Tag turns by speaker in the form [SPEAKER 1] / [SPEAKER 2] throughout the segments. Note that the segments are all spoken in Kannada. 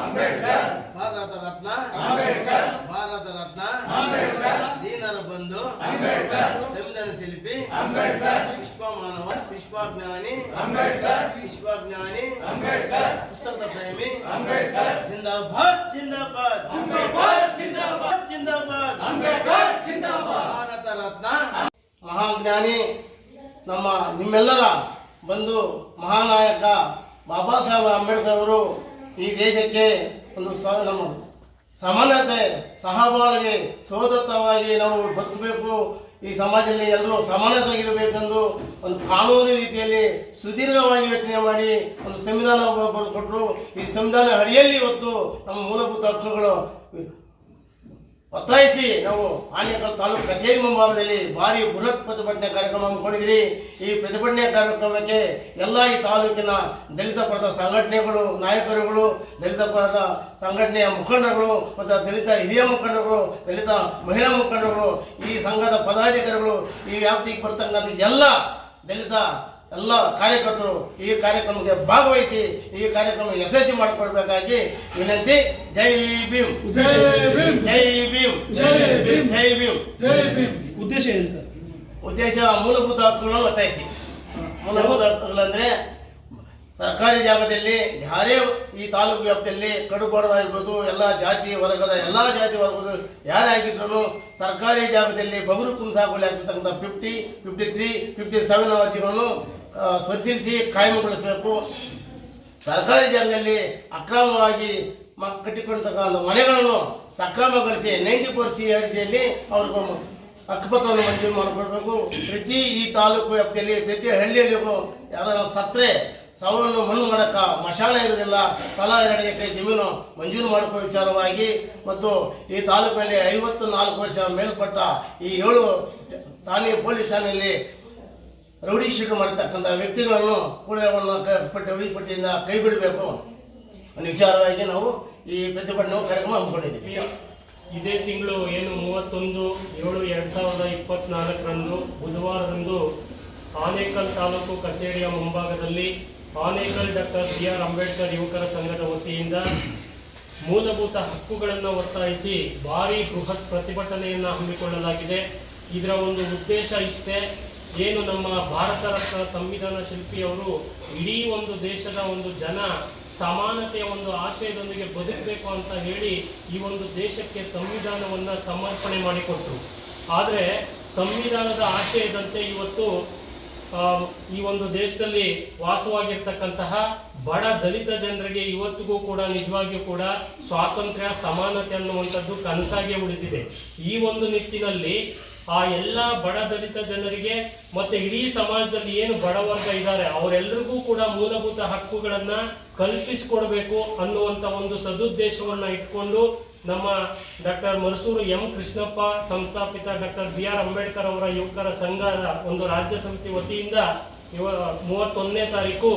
[SPEAKER 1] ಅಂಬೇಡ್ಕರ್. ಭಾರತ ರತ್ನ ಅಂಬೇಡ್ಕರ್. ಭಾರತ ರತ್ನ ಅಂಬೇಡ್ಕರ್. ದೀನರ ಬಂಧು ಅಂಬೇಡ್ಕರ್. ಸಂವಿಧಾನ ಶಿಲ್ಪಿ ಅಂಬೇಡ್ಕರ್. ವಿಶ್ವ ಮಾನವ ವಿಶ್ವಜ್ಞಾನಿ ಅಂಬೇಡ್ಕರ್. ವಿಶ್ವಜ್ಞಾನಿ ಅಂಬೇಡ್ಕರ್. ಪುಸ್ತಕದ ಪ್ರೇಮಿ ಅಂಬೇಡ್ಕರ್. ಜಿಂದಾಬಾದ್ ಜಿಂದಾಬಾದ್. ಅಂಬೇಡ್ಕರ್ ಜಿಂದಾಬಾದ್. ಜಿಂದಾಬಾದ್. ಅಂಬೇಡ್ಕರ್ ಜಿಂದಾಬಾದ್. ಭಾರತ ರತ್ನ. ಮಹಾಜ್ಞಾನಿ ನಮ್ಮ ನಿಮ್ಮೆಲ್ಲರ ಬಂದು ಮಹಾನಾಯಕ ಬಾಬಾ ಸಾಹೇಬ್ ಅಂಬೇಡ್ಕರ್ ಅವರು ಈ ದೇಶಕ್ಕೆ ಒಂದು ನಮ್ಮ ಸಮಾನತೆ, ಸಹಬಾಳ್ಗೆ ಸೋದತ್ತವಾಗಿ ನಾವು ಬದುಕಬೇಕು. ಈ ಸಮಾಜದಲ್ಲಿ ಎಲ್ಲರೂ ಸಮಾನತೆಯಾಗಿರಬೇಕೆಂದು ಒಂದು ಕಾನೂನು ರೀತಿಯಲ್ಲಿ ಸುದೀರ್ಘವಾಗಿ ಯೋಚನೆ ಮಾಡಿ ಒಂದು ಸಂವಿಧಾನ ಕೊಟ್ಟರು. ಈ ಸಂವಿಧಾನ ಅಡಿಯಲ್ಲಿ ಇವತ್ತು ನಮ್ಮ ಮೂಲಭೂತ ಹಕ್ಕುಗಳು ಒತ್ತಾಯಿಸಿ ನಾವು ಆನೇಕಲ್ ತಾಲೂಕು ಕಚೇರಿ ಮುಂಭಾಗದಲ್ಲಿ ಭಾರಿ ಬೃಹತ್ ಪ್ರತಿಭಟನೆ ಕಾರ್ಯಕ್ರಮ ಹಮ್ಮಿಕೊಂಡಿದ್ರಿ ಈ ಪ್ರತಿಭಟನೆ ಕಾರ್ಯಕ್ರಮಕ್ಕೆ ಎಲ್ಲ ಈ ತಾಲೂಕಿನ ದಲಿತ ಪರದ ಸಂಘಟನೆಗಳು, ನಾಯಕರುಗಳು, ದಲಿತ ಪರದ ಸಂಘಟನೆಯ ಮುಖಂಡರುಗಳು ಮತ್ತು ದಲಿತ ಹಿರಿಯ ಮುಖಂಡರುಗಳು, ದಲಿತ ಮಹಿಳಾ ಮುಖಂಡರುಗಳು, ಈ ಸಂಘದ ಪದಾಧಿಕಾರಿಗಳು, ಈ ವ್ಯಾಪ್ತಿಗೆ ಬರ್ತಕ್ಕಂಥ ಎಲ್ಲ ದಲಿತ ಎಲ್ಲ ಕಾರ್ಯಕರ್ತರು ಈ ಕಾರ್ಯಕ್ರಮಕ್ಕೆ ಭಾಗವಹಿಸಿ ಈ ಕಾರ್ಯಕ್ರಮ ಯಶಸ್ವಿ ಮಾಡಿಕೊಡ್ಬೇಕಾಗಿ ವಿನಂತಿ. ಜೈ ಭೀಮ್.
[SPEAKER 2] ಜೈ ಭೀಮ್.
[SPEAKER 1] ಜೈ ಭೀಮ್.
[SPEAKER 2] ಜೈ ಭೀಮ್.
[SPEAKER 1] ಜೈ ಭೀಮ್.
[SPEAKER 2] ಜೈ ಭೀಮ್.
[SPEAKER 3] ಉದ್ದೇಶ ಏನು ಸರ್?
[SPEAKER 1] ಉದ್ದೇಶ ಮೂಲಭೂತ ಹಕ್ಕುಗಳನ್ನು ಒತ್ತಾಯಿಸಿ. ಮೂಲಭೂತ ಹಕ್ಕುಗಳಂದ್ರೆ ಸರ್ಕಾರಿ ಜಾಗದಲ್ಲಿ ಯಾರೇ ಈ ತಾಲೂಕು ವ್ಯಾಪ್ತಿಯಲ್ಲಿ ಕಡುಬಡವಾಗಿರ್ಬೋದು ಎಲ್ಲ ಜಾತಿ ವರ್ಗದ ಎಲ್ಲ ಜಾತಿ ವರ್ಗದ ಯಾರೇ ಆಗಿದ್ರು ಸರ್ಕಾರಿ ಜಾಗದಲ್ಲಿ ಬಗುರು ಕುಂಸಾಗುಲಿ ಆಗಿರ್ತಕ್ಕಂಥ fifty fifty three fifty seven ಅರ್ಜಿಗಳನ್ನು ಪರಿಶೀಲಿಸಿ ಕಾಯಮಗೊಳಿಸಬೇಕು. ಸರ್ಕಾರಿ ಜಾಗದಲ್ಲಿ ಅಕ್ರಮವಾಗಿ ಮ ಕಟ್ಟಿಕೊಂಡಂಥ ಮನೆಗಳನ್ನು ಸಕ್ರಮಗೊಳಿಸಿ ನೈಂಟಿ ಫೋರ್ ಸಿ ಅರ್ಜಿಯಲ್ಲಿ ಅವ್ರಿಗೂ ಹಕ್ಕುಪತ್ರವನ್ನು ಮಂಜೂರು ಮಾಡಿಕೊಡ್ಬೇಕು. ಪ್ರತಿ ಈ ತಾಲೂಕು ವ್ಯಾಪ್ತಿಯಲ್ಲಿ, ಪ್ರತಿ ಹಳ್ಳಿಯಲ್ಲಿಗೂ ಯಾರು ಸತ್ರೆ ಸಾವನ್ನು ಮಣ್ಣು ಮಾಡಕ್ಕ ಮಶಾನ ಇರೋದಿಲ್ಲ ತಲಾ ಎರಡು ಎಕರೆ ಜಮೀನು ಮಂಜೂರು ಮಾಡಿಕೊ ವಿಚಾರವಾಗಿ ಮತ್ತು ಈ ತಾಲೂಕಿನಲ್ಲಿ ಐವತ್ತು ನಾಲ್ಕು ವರ್ಷ ಮೇಲ್ಪಟ್ಟ ಈ ಏಳು ಠಾಣೆ, ಪೊಲೀಸ್ ಠಾಣೆಯಲ್ಲಿ ರೌಡಿ ಶೀಟ್ ಮಾಡಿರ್ತಕ್ಕಂಥ ವ್ಯಕ್ತಿಗಳನ್ನು ಪಟ್ಟಿ ಪಟ್ಟಿಯಿಂದ ಕೈ ಬಿಡಬೇಕು ಅನ್ನೋ ವಿಚಾರವಾಗಿ ನಾವು ಈ ಪ್ರತಿಭಟನೆ ಕಾರ್ಯಕ್ರಮ ಹಮ್ಮಿಕೊಂಡಿದ್ದೀವಿ.
[SPEAKER 3] ಇದೇ ತಿಂಗಳು ಏನು ಮೂವತ್ತೊಂದು, ಏಳು ಎರಡು ಸಾವಿರದ ಇಪ್ಪತ್ನಾಲ್ಕರಂದು ಬುಧವಾರದಂದು ಆನೇಕಲ್ ತಾಲೂಕು ಕಚೇರಿಯ ಮುಂಭಾಗದಲ್ಲಿ Anekal doctor B R Ambedkar ಯುವಕರ ಸಂಘದ ವತಿಯಿಂದ ಮೂಲಭೂತ ಹಕ್ಕುಗಳನ್ನು ಒತ್ತಾಯಿಸಿ ಭಾರಿ ಬೃಹತ್ ಪ್ರತಿಭಟನೆಯನ್ನು ಹಮ್ಮಿಕೊಳ್ಳಲಾಗಿದೆ. ಇದರ ಒಂದು ಉದ್ದೇಶ ಇಷ್ಟೇ ಏನು ನಮ್ಮ ಭಾರತ ರತ್ನ ಸಂವಿಧಾನ ಶಿಲ್ಪಿಯವರು ಇಡೀ ಒಂದು ದೇಶದ ಒಂದು ಜನ ಸಮಾನತೆಯ ಒಂದು ಆಶಯದೊಂದಿಗೆ ಬದುಕಬೇಕು ಅಂತ ಹೇಳಿ ಈ ಒಂದು ದೇಶಕ್ಕೆ ಸಂವಿಧಾನವನ್ನು ಸಮರ್ಪಣೆ ಮಾಡಿಕೊಟ್ರು. ಆದರೆ ಸಂವಿಧಾನದ ಆಶಯದಂತೆ ಇವತ್ತು ಈ ಒಂದು ದೇಶದಲ್ಲಿ ವಾಸವಾಗಿರ್ತಕ್ಕಂತಹ ಬಡ ದಲಿತ ಜನರಿಗೆ ಇವತ್ತಿಗೂ ಕೂಡ ನಿಜವಾಗಿಯೂ ಕೂಡ ಸ್ವಾತಂತ್ರ್ಯ, ಸಮಾನತೆ ಅನ್ನುವಂಥದ್ದು ಕನಸಾಗಿ ಉಳಿದಿದೆ. ಈ ಒಂದು ನಿಟ್ಟಿನಲ್ಲಿ ಆ ಎಲ್ಲ ಬಡ ದಲಿತ ಜನರಿಗೆ ಮತ್ತೆ ಇಡೀ ಸಮಾಜದಲ್ಲಿ ಏನು ಬಡವರ್ಗ ಇದ್ದಾರೆ ಅವರೆಲ್ಲರಿಗೂ ಕೂಡ ಮೂಲಭೂತ ಹಕ್ಕುಗಳನ್ನ ಕಲ್ಪಿಸಿಕೊಡ್ಬೇಕು ಅನ್ನುವಂತ ಒಂದು ಸದುದ್ದೇಶವನ್ನ ಇಟ್ಕೊಂಡು ನಮ್ಮ ಡಾಕ್ಟರ್ ಮರಸೂರು ಎಂ ಕೃಷ್ಣಪ್ಪ, ಸಂಸ್ಥಾಪಿತ ಡಾಕ್ಟರ್ ಬಿ ಆರ್ ಅಂಬೇಡ್ಕರ್ ಅವರ ಯುವಕರ ಸಂಘದ ಒಂದು ರಾಜ್ಯ ಸಮಿತಿ ವತಿಯಿಂದ ಇವ ಮೂವತ್ತೊಂದನೇ ತಾರೀಕು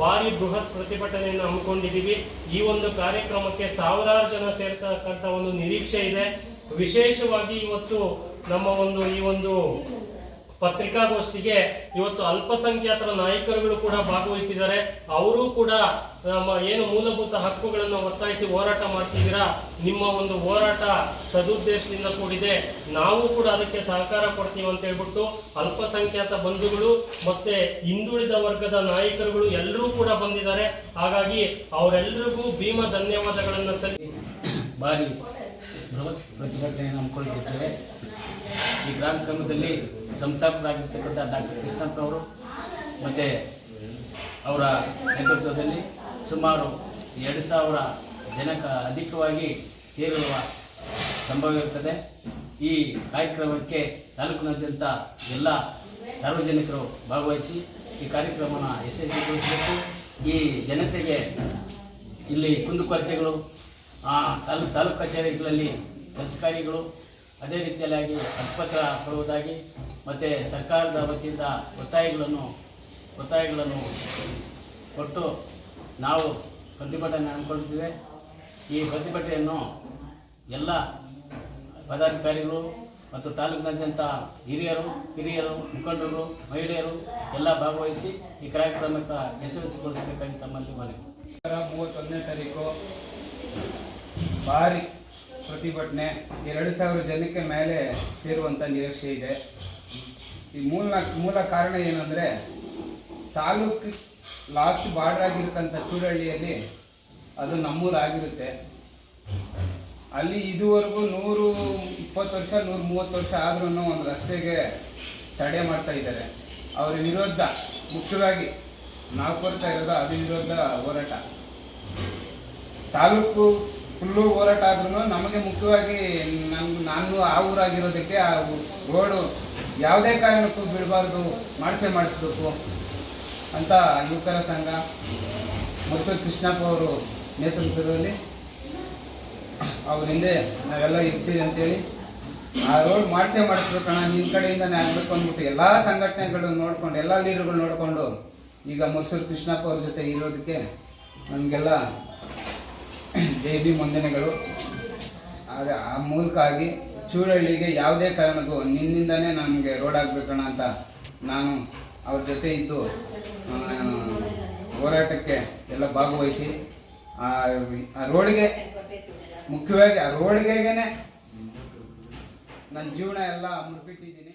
[SPEAKER 3] ಭಾರಿ ಬೃಹತ್ ಪ್ರತಿಭಟನೆಯನ್ನು ಹಮ್ಮಿಕೊಂಡಿದ್ದೀವಿ. ಈ ಒಂದು ಕಾರ್ಯಕ್ರಮಕ್ಕೆ ಸಾವಿರಾರು ಜನ ಸೇರ್ತಕ್ಕಂಥ ಒಂದು ನಿರೀಕ್ಷೆ ಇದೆ. ವಿಶೇಷವಾಗಿ ಇವತ್ತು ನಮ್ಮ ಒಂದು ಈ ಒಂದು ಪತ್ರಿಕಾಗೋಷ್ಠಿಗೆ ಇವತ್ತು ಅಲ್ಪಸಂಖ್ಯಾತರ ನಾಯಕರುಗಳು ಕೂಡ ಭಾಗವಹಿಸಿದ್ದಾರೆ. ಅವರು ಕೂಡ ನಮ್ಮ ಏನು ಮೂಲಭೂತ ಹಕ್ಕುಗಳನ್ನು ಒತ್ತಾಯಿಸಿ ಹೋರಾಟ ಮಾಡ್ತಿದ್ದೀರಾ? ನಿಮ್ಮ ಒಂದು ಹೋರಾಟ ಸದುದ್ದೇಶದಿಂದ ಕೂಡಿದೆ. ನಾವು ಕೂಡ ಅದಕ್ಕೆ ಸಹಕಾರ ಕೊಡ್ತೀವಿ ಅಂತ ಹೇಳ್ಬಿಟ್ಟು ಅಲ್ಪಸಂಖ್ಯಾತ ಬಂಧುಗಳು ಮತ್ತೆ ಹಿಂದುಳಿದ ವರ್ಗದ ನಾಯಕರುಗಳು ಎಲ್ಲರೂ ಕೂಡ ಬಂದಿದ್ದಾರೆ. ಹಾಗಾಗಿ ಅವರೆಲ್ಲರಿಗೂ ಭೀಮ ಧನ್ಯವಾದಗಳನ್ನು ಸಲ್ಲಿ
[SPEAKER 4] ಭಾರಿ ಬೃಹತ್ ಪ್ರತಿಭಟನೆಯನ್ನು ಹಮ್ಮಿಕೊಂಡಿದ್ದೇವೆ ಈ ಕಾರ್ಯಕ್ರಮದಲ್ಲಿ ಸಂಸ್ಥಾಪಕರಾಗಿರ್ತಕ್ಕಂಥ ಡಾಕ್ಟರ್ ಕೃಷ್ಣಪ್ಪ ಅವರು ಮತ್ತು ಅವರ ನೇತೃತ್ವದಲ್ಲಿ ಸುಮಾರು ಎರಡು ಸಾವಿರ ಜನಕ ಅಧಿಕವಾಗಿ ಸೇರುವ ಸಂಭವ ಇರುತ್ತದೆ ಈ ಕಾರ್ಯಕ್ರಮಕ್ಕೆ ತಾಲೂಕಿನಾದ್ಯಂತ ಎಲ್ಲ ಸಾರ್ವಜನಿಕರು ಭಾಗವಹಿಸಿ ಈ ಕಾರ್ಯಕ್ರಮನ ಯಶಸ್ವಿಗೊಳಿಸಬೇಕು. ಈ ಜನತೆಗೆ ಇಲ್ಲಿ ಕುಂದುಕೊರತೆಗಳು ಆ, ತಾಲೂಕು ತಾಲೂಕು ಕಚೇರಿಗಳಲ್ಲಿ ಕೆಲಸ ಅದೇ ರೀತಿಯಲ್ಲಾಗಿ ಅಧಿಪತ್ರ ಕೊಡುವುದಾಗಿ ಮತ್ತು ಸರ್ಕಾರದ ವತಿಯಿಂದ ಒತ್ತಾಯಗಳನ್ನು ಒತ್ತಾಯಗಳನ್ನು ಕೊಟ್ಟು ನಾವು ಪ್ರತಿಭಟನೆ ಹಮ್ಮಿಕೊಂಡಿದ್ದೇವೆ ಈ ಪ್ರತಿಭಟನೆಯನ್ನು ಎಲ್ಲ ಪದಾಧಿಕಾರಿಗಳು ಮತ್ತು ತಾಲೂಕಿನಾದ್ಯಂತ ಹಿರಿಯರು ಕಿರಿಯರು ಮುಖಂಡರು ಮಹಿಳೆಯರು ಎಲ್ಲ ಭಾಗವಹಿಸಿ ಈ ಕಾರ್ಯಕ್ರಮಕ್ಕೆ ಯಶಸ್ವಿಗೊಳಿಸಬೇಕಾಗಿ ತಮ್ಮಲ್ಲಿ ಮನವಿ
[SPEAKER 5] ಮೂವತ್ತೊಂದನೇ ತಾರೀಕು. ಭಾರಿ ಪ್ರತಿಭಟನೆ. ಎರಡು ಸಾವಿರ ಜನಕ್ಕೆ ಮೇಲೆ ಸೇರುವಂಥ ನಿರೀಕ್ಷೆ ಇದೆ. ಈ ಮೂಲ ಮೂಲ ಕಾರಣ ಏನಂದರೆ, ತಾಲೂಕು ಲಾಸ್ಟ್ ಬಾರ್ಡರ್ ಆಗಿರ್ತಕ್ಕಂಥ ಚೂರಹಳ್ಳಿಯಲ್ಲಿ ಅದು ನಮ್ಮೂರಾಗಿರುತ್ತೆ. ಅಲ್ಲಿ ಇದುವರೆಗೂ ನೂರು ಇಪ್ಪತ್ತು ವರ್ಷ, ನೂರು ಮೂವತ್ತು ವರ್ಷ ಆದ್ರೂ ಒಂದು ರಸ್ತೆಗೆ ತಡೆ ಮಾಡ್ತಾ ಇದ್ದಾರೆ. ಅವರ ವಿರೋಧ, ಮುಖ್ಯವಾಗಿ ನಾವು ಕೊಡ್ತಾ ಇರೋದು ಅದ್ರ ವಿರೋಧ ಹೋರಾಟ. ತಾಲೂಕು ಫುಲ್ಲು ಹೋರಾಟ ಆದ್ರೂ ನಮಗೆ ಮುಖ್ಯವಾಗಿ ನಮ್ಗೆ ನಾನು ಆ ಊರಾಗಿರೋದಕ್ಕೆ ಆ ರೋಡು ಯಾವುದೇ ಕಾರಣಕ್ಕೂ ಬಿಡಬಾರ್ದು, ಮಾಡಿಸೇ ಮಾಡಿಸ್ಬೇಕು ಅಂತ ಯುವಕರ ಸಂಘ, ಮೈಸೂರು ಕೃಷ್ಣಪ್ಪ ಅವರು ನೇತೃತ್ವದಲ್ಲಿ ಅವ್ರ ಹಿಂದೆ ನಾವೆಲ್ಲ ಇರ್ತೀವಿ ಅಂತೇಳಿ ಆ ರೋಡ್ ಮಾಡಿಸೇ ಮಾಡಿಸ್ಬೇಕಣ್ಣ ನಿಮ್ಮ ಕಡೆಯಿಂದ ಆಗ್ಬೇಕು ಅಂದ್ಬಿಟ್ಟು ಎಲ್ಲ ಸಂಘಟನೆಗಳು ನೋಡಿಕೊಂಡು, ಎಲ್ಲ ಲೀಡರ್ಗಳು ನೋಡಿಕೊಂಡು ಈಗ ಮೈಸೂರು ಕೃಷ್ಣಪ್ಪ ಅವ್ರ ಜೊತೆ ಇರೋದಕ್ಕೆ ನಮಗೆಲ್ಲ ಜೈ ಬಿ ವಂದನೆಗಳು ಆದರೆ ಆ ಮೂಲಕ ಆಗಿ ಚೂರಹಳ್ಳಿಗೆ ಯಾವುದೇ ಕಾರಣಕ್ಕೂ ನಿನ್ನಿಂದನೇ ನನಗೆ ರೋಡ್ ಆಗಬೇಕಣ್ಣ ಅಂತ ನಾನು ಅವ್ರ ಜೊತೆ ಇದ್ದು ಹೋರಾಟಕ್ಕೆ ಎಲ್ಲ ಭಾಗವಹಿಸಿ, ಆ ರೋಡ್ಗೆ, ಮುಖ್ಯವಾಗಿ ಆ ರೋಡ್ಗೆಗೇನೆ ನನ್ನ ಜೀವನ ಎಲ್ಲ ಮುಟ್ಬಿಟ್ಟಿದ್ದೀನಿ